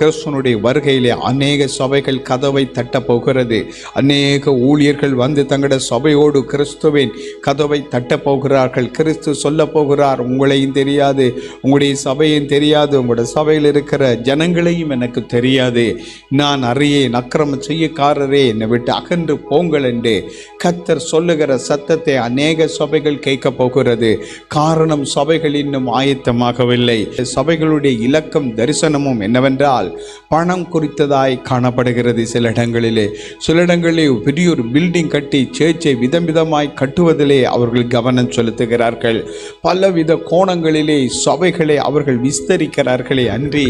கிறிஸ்துவனுடைய வருகையிலே அநேக சபைகள் கதவை தட்டப் போகிறது. அநேக ஊழியர்கள் வந்து தங்களோட சபையோடு கிறிஸ்துவின் கதவை தட்டப் போகிறார்கள். கிறிஸ்து சொல்ல போகிறார் உங்களையும் தெரியாது உங்களுடைய சபையும் தெரியாது உங்களோட சபையில் இருக்கிற ஜனங்களையும் எனக்கு தெரியாது. நான் அறியேன் அக்கிரம செய்யக்காரரே என்னை விட்டு அகன்று போங்கள் என்று கத்தர் சொல்லுகிற சத்தத்தை அநேக சபைகள் கேட்கப் போகிறது. காரணம் சபைகள் இன்னும் ஆயத்தமாகவில்லை. சபைகளுடைய இலக்கம் தரிசனமும் என்னவென்றால் பணம் குறித்ததாய் காணப்படுகிறது. சில இடங்களிலே சில இடங்களிலே பெரிய ஒரு பில்டிங் கட்டி சேர்ச்சை விதம் விதமாய் கட்டுவதிலே அவர்கள் கவனம் செலுத்துகிறார்கள். பலவித கோணங்களிலே சபைகளை அவர்கள் விஸ்தரிக்கிறார்களே அன்றி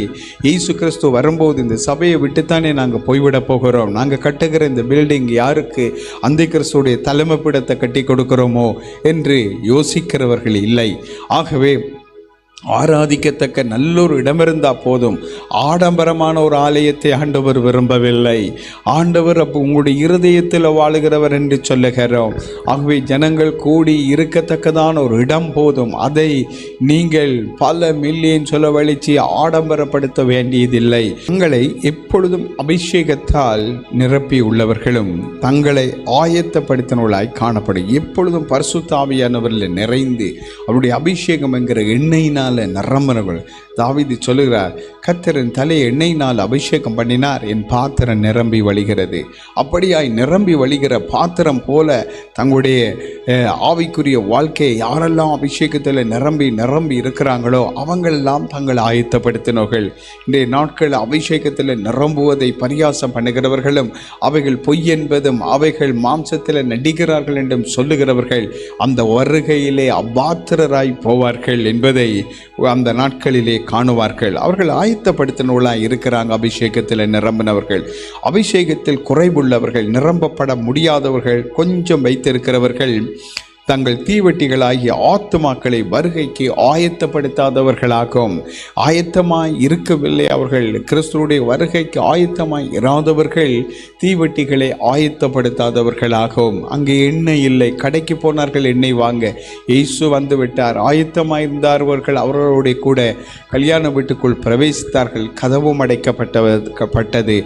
இயேசு கிறிஸ்து வரும்போது இந்த சபையை விட்டுத்தானே நாங்கள் போய்விட போகிறோம். நாங்கள் கட்டுகிற இந்த பில்டிங் யாருக்கு அந்த கிறிஸ்துடைய தலைமைப்பிடத்தை கட்டி கொடுக்கிறோமோ என்று யோசிக்கிறவர்கள் இல்லை. ஆகவே ஆராதிக்கத்தக்க நல்லொரு இடம் இருந்தால் போதும். ஆடம்பரமான ஒரு ஆலயத்தை ஆண்டவர் விரும்பவில்லை. ஆண்டவர் அப்போ உங்களுடைய இருதயத்தில் வாழுகிறவர் என்று சொல்லுகிறோம். ஆகவே ஜனங்கள் கூடி இருக்கத்தக்கதான ஒரு இடம் போதும். அதை நீங்கள் பல மில்லியன் செலவழித்து ஆடம்பரப்படுத்த வேண்டியதில்லை. தங்களை எப்பொழுதும் அபிஷேகத்தால் நிரப்பி உள்ளவர்களும் தங்களை ஆயத்தப்படுத்தினவர்களாய் காணப்படும். எப்பொழுதும் பரிசுத்தாவியானவரில் நிறைந்து அவருடைய அபிஷேகம் என்கிற எண்ணெயினால் எண்ணெயினால் நிரம்பினவள் தாவிதி சொல்லுகிறார் கத்தரின் தலையை எண்ணெயினால் அபிஷேகம் பண்ணினார். என் பாத்திரம் நிரம்பி வழிகிறது. அப்படியாய் நிரம்பி வழிகிற பாத்திரம் போல தங்களுடைய ஆவிக்குரிய வாழ்க்கையை யாரெல்லாம் அபிஷேகத்தில் நிரம்பி நிரம்பி இருக்கிறாங்களோ அவங்களெல்லாம் தங்களை ஆயத்தப்படுத்தினோர்கள். இன்றைய நாட்கள் அபிஷேகத்தில் நிரம்புவதை பரியாசம் பண்ணுகிறவர்களும் அவைகள் பொய் என்பதும் அவைகள் மாம்சத்தில் நடிக்கிறார்கள் என்றும் சொல்லுகிறவர்கள் அந்த வருகையிலே அபாத்திரராய் போவார்கள் என்பதை அந்த நாட்களிலே காணுவார்கள். அவர்கள் ஆயத்தப்படுத்தினவர்களாக இருக்கிறாங்க அபிஷேகத்தில் நிரம்பினவர்கள். அபிஷேகத்தில் குறைவுள்ளவர்கள் நிரம்பப்பட முடியாதவர்கள் கொஞ்சம் வைத்திருக்கிறவர்கள். தங்கள் தீவெட்டிகளாகிய ஆத்துமாக்களை வருகைக்கு ஆயத்தப்படுத்தாதவர்களாகும். ஆயத்தமாய் இருக்கவில்லை அவர்கள். கிறிஸ்துவுடைய வருகைக்கு ஆயத்தமாய் இராதவர்கள் தீவெட்டிகளை ஆயத்தப்படுத்தாதவர்களாகவும் அங்கே எண்ணெய் இல்லை. கடைக்கு போனார்கள் எண்ணெய் வாங்க. இயேசு வந்து விட்டார் ஆயத்தமாயிருந்தார்கள் அவர்களுடைய கூட கல்யாண வீட்டுக்குள் பிரவேசித்தார்கள். கதவும் அடைக்கப்பட்டது.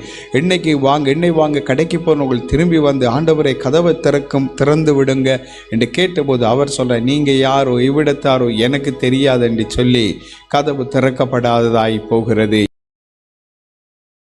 எண்ணெய்க்கு வாங்க எண்ணெய் வாங்க கடைக்கு போனவர்கள் திரும்பி வந்து ஆண்டவரை கதவை திறக்கும் திறந்து விடுங்க என்று கேட்டு கேட்டபோது அவர் சொல்ற நீங்க யாரோ? இவ்விடத்தாரோ? எனக்கு தெரியாது என்று சொல்லி கதவு திறக்கப்படாததாய் போகிறது.